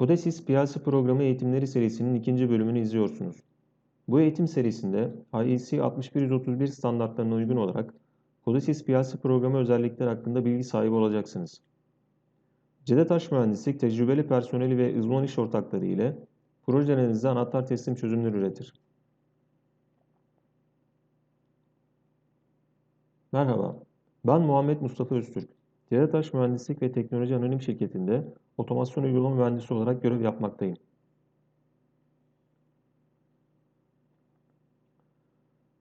Codesys PLC programı eğitimleri serisinin ikinci bölümünü izliyorsunuz. Bu eğitim serisinde IEC 61131 standartlarına uygun olarak Codesys PLC programı özellikleri hakkında bilgi sahibi olacaksınız. Cedetaş Mühendislik tecrübeli personeli ve uzman iş ortakları ile projelerinizde anahtar teslim çözümleri üretir. Merhaba, ben Muhammed Mustafa Öztürk. Cedetaş Mühendislik ve Teknoloji Anonim Şirketi'nde otomasyon uygulama mühendisi olarak görev yapmaktayım.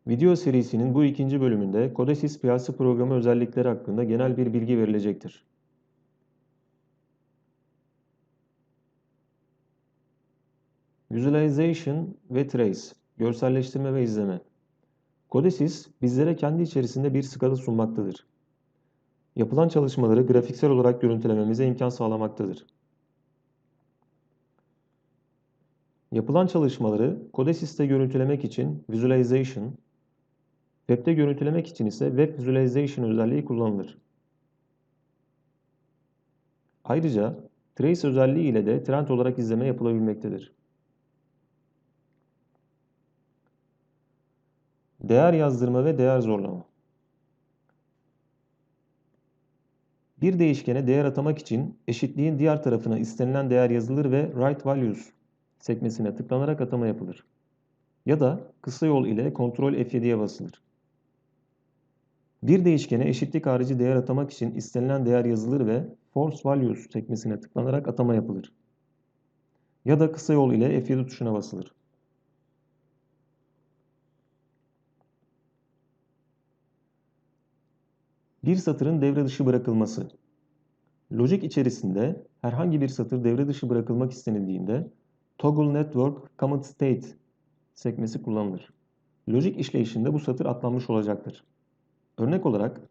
Video serisinin bu ikinci bölümünde Codesys PLC programı özellikleri hakkında genel bir bilgi verilecektir. Visualization ve Trace, görselleştirme ve izleme. Codesys bizlere kendi içerisinde bir skala sunmaktadır. Yapılan çalışmaları grafiksel olarak görüntülememize imkan sağlamaktadır. Yapılan çalışmaları Codesys'te görüntülemek için Visualization, Web'de görüntülemek için ise Web Visualization özelliği kullanılır. Ayrıca Trace özelliği ile de trend olarak izleme yapılabilmektedir. Değer yazdırma ve değer zorlama. Bir değişkene değer atamak için eşitliğin diğer tarafına istenilen değer yazılır ve Write Values sekmesine tıklanarak atama yapılır. Ya da kısa yol ile Ctrl F7'ye basılır. Bir değişkene eşitlik harici değer atamak için istenilen değer yazılır ve Force Values sekmesine tıklanarak atama yapılır. Ya da kısa yol ile F7 tuşuna basılır. Bir satırın devre dışı bırakılması. Lojik içerisinde herhangi bir satır devre dışı bırakılmak istenildiğinde Toggle Network Command State sekmesi kullanılır. Lojik işleyişinde bu satır atlanmış olacaktır. Örnek olarak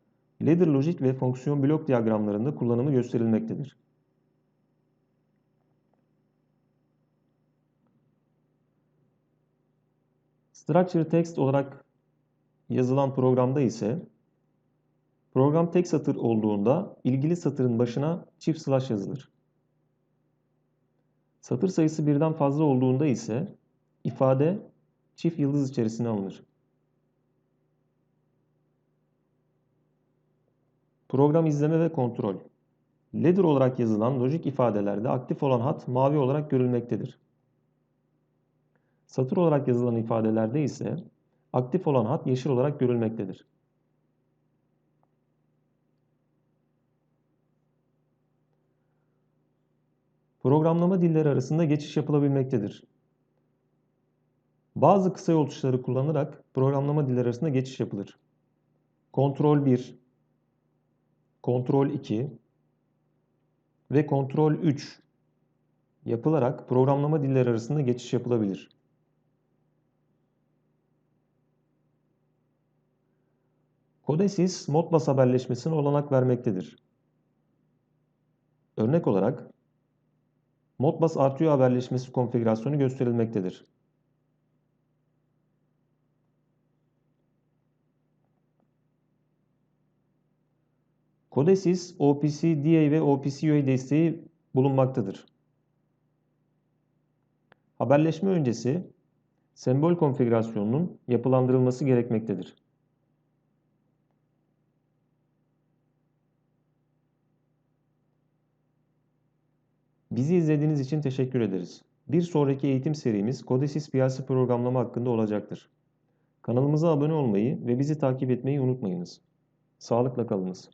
ladder lojik ve fonksiyon blok diyagramlarında kullanımı gösterilmektedir. Structure text olarak yazılan programda ise program tek satır olduğunda ilgili satırın başına çift slash yazılır. Satır sayısı birden fazla olduğunda ise ifade çift yıldız içerisine alınır. Program izleme ve kontrol. Ladder olarak yazılan lojik ifadelerde aktif olan hat mavi olarak görülmektedir. Satır olarak yazılan ifadelerde ise aktif olan hat yeşil olarak görülmektedir. Programlama dilleri arasında geçiş yapılabilmektedir. Bazı kısa yol tuşları kullanarak programlama dilleri arasında geçiş yapılır. Ctrl 1, Ctrl 2 ve Ctrl 3 yapılarak programlama dilleri arasında geçiş yapılabilir. Codesys Modbus haberleşmesine olanak vermektedir. Örnek olarak Modbus artıyor haberleşmesi konfigürasyonu gösterilmektedir. Codesys OPC DA ve OPC UA desteği bulunmaktadır. Haberleşme öncesi sembol konfigürasyonunun yapılandırılması gerekmektedir. Bizi izlediğiniz için teşekkür ederiz. Bir sonraki eğitim serimiz Codesys PLC programlama hakkında olacaktır. Kanalımıza abone olmayı ve bizi takip etmeyi unutmayınız. Sağlıkla kalınız.